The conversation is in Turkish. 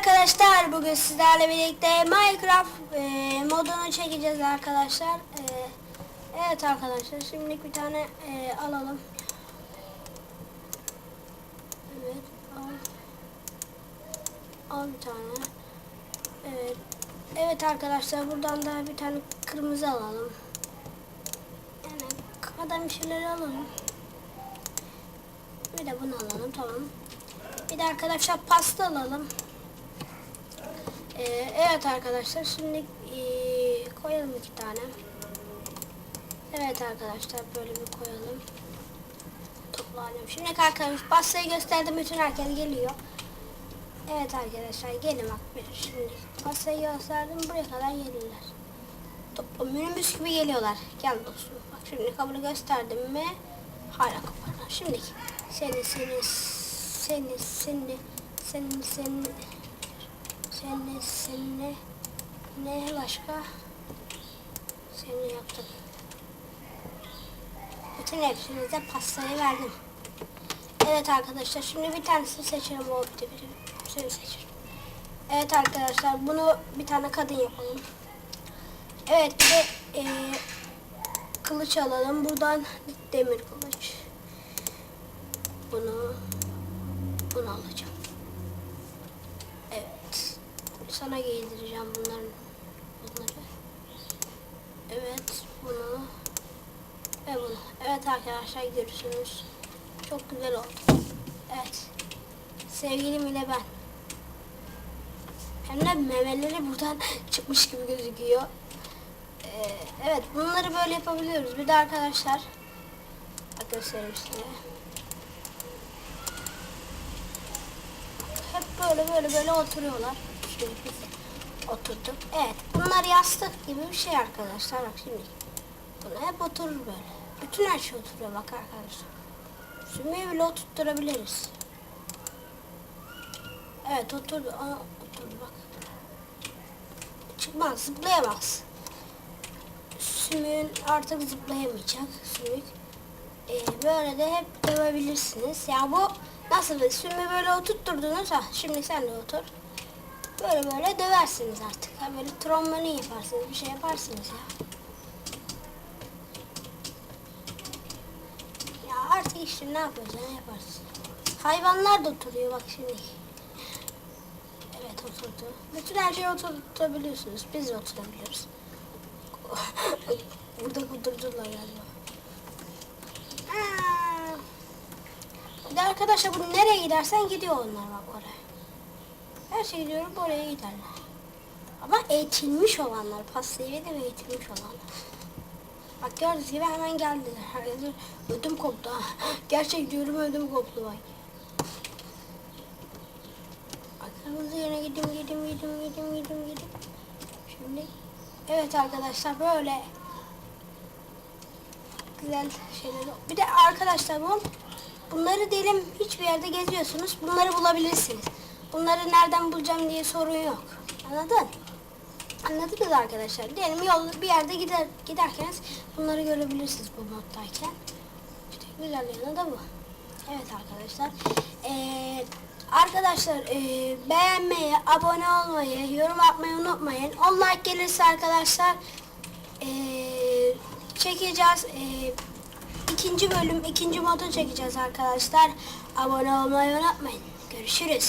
arkadaşlar bugün sizlerle birlikte Minecraft e, modunu çekeceğiz arkadaşlar. E, evet arkadaşlar şimdi bir tane e, alalım. Evet al. Al bir tane. Evet. Evet arkadaşlar buradan da bir tane kırmızı alalım. Yani kafadan bir şeyler alalım. Bir de bunu alalım tamam. Bir de arkadaşlar pasta alalım. Ee, evet arkadaşlar şimdi ee, koyalım iki tane. Evet arkadaşlar böyle bir koyalım. Toplayalım. Şimdi arkadaşlar pastayı gösterdim bütün herkes geliyor. Evet arkadaşlar gelin bak şimdi pastayı gösterdim buraya kadar gelirler. Toplam minibüs gibi geliyorlar. Gel dostum. Bak şimdi kabını gösterdim mi hala kapalı. Şimdi seni seni seni seni seni seni seni seni ne başka seni yaptım. Bütün hepsinize pastayı verdim. Evet arkadaşlar şimdi bir tanesini seçelim o bir de bir seni seçelim. Evet arkadaşlar bunu bir tane kadın yapalım. Evet bir de eee, kılıç alalım. Buradan demir kılıç. Bunu bunu alacağım. Evet. Sana giydireceğim bunların bunları. Evet bunu ve bunu. Evet arkadaşlar görürsünüz. Çok güzel oldu. Evet. Sevgilim ile ben. Hem de memeleri buradan çıkmış gibi gözüküyor. Ee, evet bunları böyle yapabiliyoruz. Bir de arkadaşlar bak göstereyim size. Hep böyle böyle böyle oturuyorlar. Oturduk. Evet bunlar yastık gibi bir şey arkadaşlar. Bak şimdi. Bunu hep oturur böyle. Bütün her şey oturuyor bak arkadaşlar. Sümüğü bile oturtturabiliriz. Evet oturdu. Aa, oturdu bak. Çıkmaz zıplayamaz. Sümüğün artık zıplayamayacak sümük. Ee, böyle de hep dövebilirsiniz. Ya bu nasıl bir sümüğü böyle oturtturdunuz ha şimdi sen de otur. Böyle böyle döversiniz artık. Ha, böyle tromboni yaparsınız bir şey yaparsınız ya. Ya artık işte ne yapıyorsan yaparsın. Hayvanlar da oturuyor bak şimdi. Evet oturdu. Bütün her şeyi oturtabiliyorsunuz. Biz de oturabiliyoruz. Burada kudurdular galiba. Bir de arkadaşlar bu nereye gidersen gidiyor onlar bak. Her şey gidiyorum oraya giderler. Ama eğitilmiş olanlar, pastayı yedim eğitilmiş olanlar. Bak gördüğünüz gibi hemen geldiler. Herkese ödüm koptu. ha. Gerçek diyorum ödüm koptu bak. Hızlı yöne gideyim gideyim gideyim gideyim gideyim gideyim. Şimdi evet arkadaşlar böyle güzel şeyler. Bir de arkadaşlar bu bunları diyelim hiçbir yerde geziyorsunuz. Bunları bulabilirsiniz. Bunları nereden bulacağım diye sorun yok. Anladın? Anladınız arkadaşlar. Diyelim yol bir yerde gider giderken bunları görebilirsiniz bu moddayken. İşte güzel yanı da bu. Evet arkadaşlar. Ee, arkadaşlar ee, beğenmeyi, abone olmayı, yorum atmayı unutmayın. 10 like gelirse arkadaşlar ee, çekeceğiz. Ee, ikinci bölüm, ikinci modu çekeceğiz arkadaşlar. Abone olmayı unutmayın. Görüşürüz.